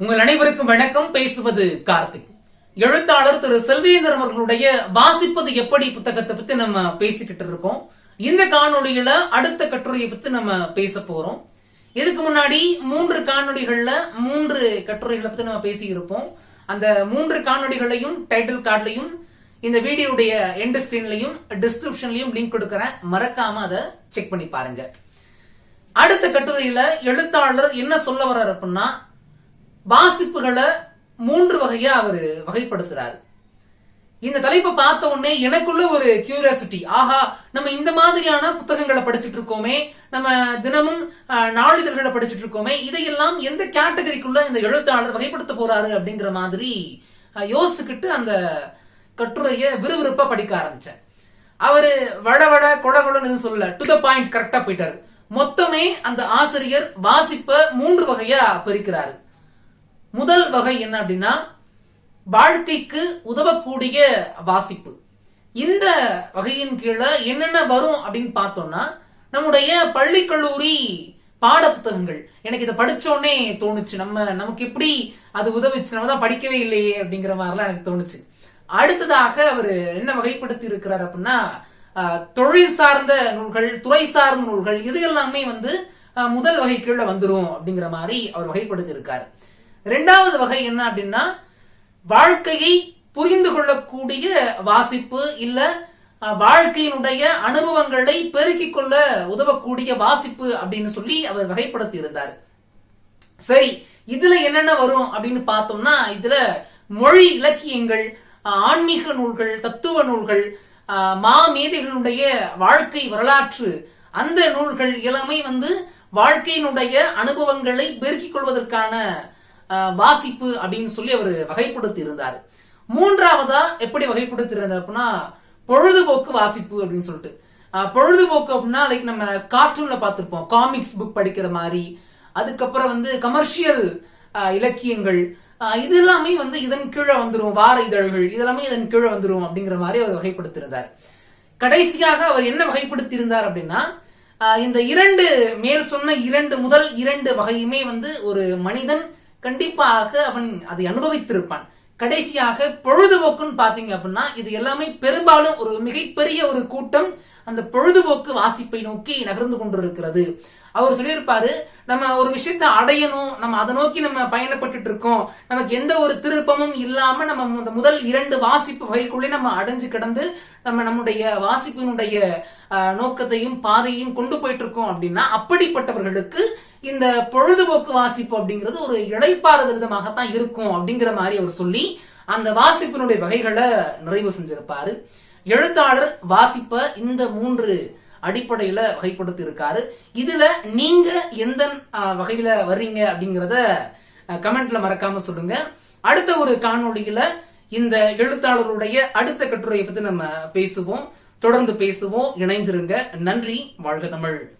உங்கள் அனைவருக்கும் வணக்கம். பேசுவது கார்த்திக். எழுத்தாளர் திரு செல்வேந்தர் அவர்களுடைய வாசிப்பது எப்படி புத்தகத்தை பத்தி நம்ம பேசிக்கிட்டு இருக்கோம். இந்த காணொலியில அடுத்த கட்டுரையை பத்தி நம்ம பேச போறோம். இதுக்கு முன்னாடி மூன்று காணொளிகள்ல மூன்று கட்டுரைகளை பத்தி நம்ம பேசி இருப்போம் அந்த மூன்று காணொளிகளையும் டைட்டில் கார்டுலையும் இந்த வீடியோடைய எண்ட் ஸ்கிரீன்லயும் டிஸ்கிரிப்ஷன்லயும் லிங்க் கொடுக்கறேன். மறக்காம அதை செக் பண்ணி பாருங்க. அடுத்த கட்டுரையில எழுத்தாளர் என்ன சொல்ல வர்றாரு அப்படின்னா வாசிப்புகளை மூன்று வகையா அவர் வகைப்படுத்துறாரு. இந்த தலைப்பை பார்த்த உடனே எனக்குள்ள ஒரு கியூரியாசிட்டி ஆஹா நம்ம இந்த மாதிரியான புத்தகங்களை படிச்சுட்டு இருக்கோமே நம்ம தினமும் நாளிதழ்களை படிச்சுட்டு இருக்கோமே இதையெல்லாம் எந்த கேட்டகரிக்குள்ள இந்த எழுத்தாளர் வகைப்படுத்த போறாரு அப்படிங்கிற மாதிரி யோசிச்சுக்கிட்டு அந்த கட்டுரைய விறுவிறுப்பா படிக்க ஆரம்பிச்சேன் அவரு வட வட கொட சொல்லல டு த பாயிண்ட் கரெக்டா போயிட்டாரு. மொத்தமே அந்த ஆசிரியர் வாசிப்ப மூன்று வகையா பிரிக்கிறாரு. முதல் வகை என்ன அப்படின்னா வாழ்க்கைக்கு உதவக்கூடிய வாசிப்பு. இந்த வகையின் கீழே என்னென்ன வரும் அப்படின்னு பார்த்தோம்னா நம்முடைய பள்ளி கல்லூரி பாட புத்தகங்கள் எனக்கு இதை படிச்ச உடனே தோணுச்சு. நம்ம நமக்கு எப்படி அது உதவிச்சு? நம்ம தான் படிக்கவே இல்லையே அப்படிங்கிற மாதிரிலாம் எனக்கு தோணுச்சு. அடுத்ததாக அவர் என்ன வகைப்படுத்தி இருக்கிறார் அப்படின்னா தொழில் சார்ந்த நூல்கள் துறை சார்ந்த நூல்கள் இது எல்லாமே வந்து முதல் வகை கீழே வந்துரும் அப்படிங்கிற மாதிரி அவர் வகைப்படுத்தி இருக்காரு. ரெண்டாவது வகை என்ன அப்படின்னா வாழ்க்கையை புரிந்து கொள்ளக்கூடிய வாசிப்பு இல்ல அஹ், வாழ்க்கையினுடைய அனுபவங்களை பெருக்கிக் கொள்ள உதவக்கூடிய வாசிப்பு அப்படின்னு சொல்லி அவர் வகைப்படுத்தி இருந்தார். சரி இதுல என்னென்ன வரும் அப்படின்னு பார்த்தோம்னா இதுல மொழி இலக்கியங்கள் ஆன்மீக நூல்கள் தத்துவ நூல்கள் அஹ், மாமேதைகளுடைய வாழ்க்கை வரலாற்று அந்த நூல்கள் எல்லாமே வந்து வாழ்க்கையினுடைய அனுபவங்களை பெருக்கிக் கொள்வதற்கான வாசிப்பு அப்படின்னு சொல்லி அவர் வகைப்படுத்தி இருந்தார். மூன்றாவதா எப்படி வகைப்படுத்தி இருந்தார் அப்படின்னா பொழுதுபோக்கு வாசிப்பு அப்படின்னு சொல்லிட்டு. பொழுதுபோக்கு அப்படின்னா லைக் நம்ம கார்ட்டூன்ல பார்த்திருப்போம். காமிக்ஸ் புக் படிக்கிற மாதிரி. அதுக்கப்புறம் வந்து கமர்ஷியல் இலக்கியங்கள். இது எல்லாமே வந்து இதன் கீழே வந்துரும். வார இதழ்கள். இதெல்லாமே இதன் கீழே வந்துடும் அப்படிங்கிற மாதிரி அவர் வகைப்படுத்தியிருந்தார் கடைசியாக அவர் என்ன வகைப்படுத்தியிருந்தார் அப்படின்னா இந்த இரண்டு மேல் சொன்ன இரண்டு முதல் இரண்டு வகையுமே வந்து ஒரு மனிதன் கண்டிப்பாக அவன் அதை அனுபவித்திருப்பான். கடைசியாக பொழுதுபோக்குன்னு பாத்தீங்க அப்படின்னா இது எல்லாமே பெரும்பாலும் ஒரு மிகப்பெரிய ஒரு கூட்டம். அந்த பொழுதுபோக்கு வாசிப்பை நோக்கி நகர்ந்து கொண்டிருக்கிறது. அவர் சொல்லியிருப்பாரு நம்ம ஒரு விஷயத்த அடையணும் நம்ம அதை நோக்கி நம்ம பயணப்பட்டுட்டு இருக்கோம். நமக்கு எந்த ஒரு திருப்பமும் இல்லாம நம்ம இந்த முதல் இரண்டு வாசிப்பு வகைக்குள்ளே நம்ம அடைஞ்சு கிடந்து நம்ம நம்முடைய வாசிப்பினுடைய நோக்கத்தையும் பாதையும் கொண்டு போயிட்டு இருக்கோம் அப்படின்னா அப்படிப்பட்டவர்களுக்கு இந்த பொழுதுபோக்கு வாசிப்பு அப்படிங்கிறது ஒரு இளைப்பாறுதல் விதமாகத்தான் இருக்கும் அப்படிங்கிற மாதிரி அவர் சொல்லி அந்த வாசிப்பினுடைய வகைகளை நிறைவு செஞ்சிருப்பாரு. எழுத்தாளர் வாசிப்ப இந்த மூன்று அடிப்படையில வகைப்படுத்தி இருக்காரு இதுல நீங்க எந்த வகையில வர்றீங்க அப்படிங்கறத கமெண்ட்ல மறக்காம சொல்லுங்க. அடுத்த ஒரு காணொளியில இந்த எழுத்தாளருடைய அடுத்த கட்டுரையை பத்தி நம்ம பேசுவோம். தொடர்ந்து பேசுவோம். இணைஞ்சிருங்க. நன்றி. வாழ்க தமிழ்.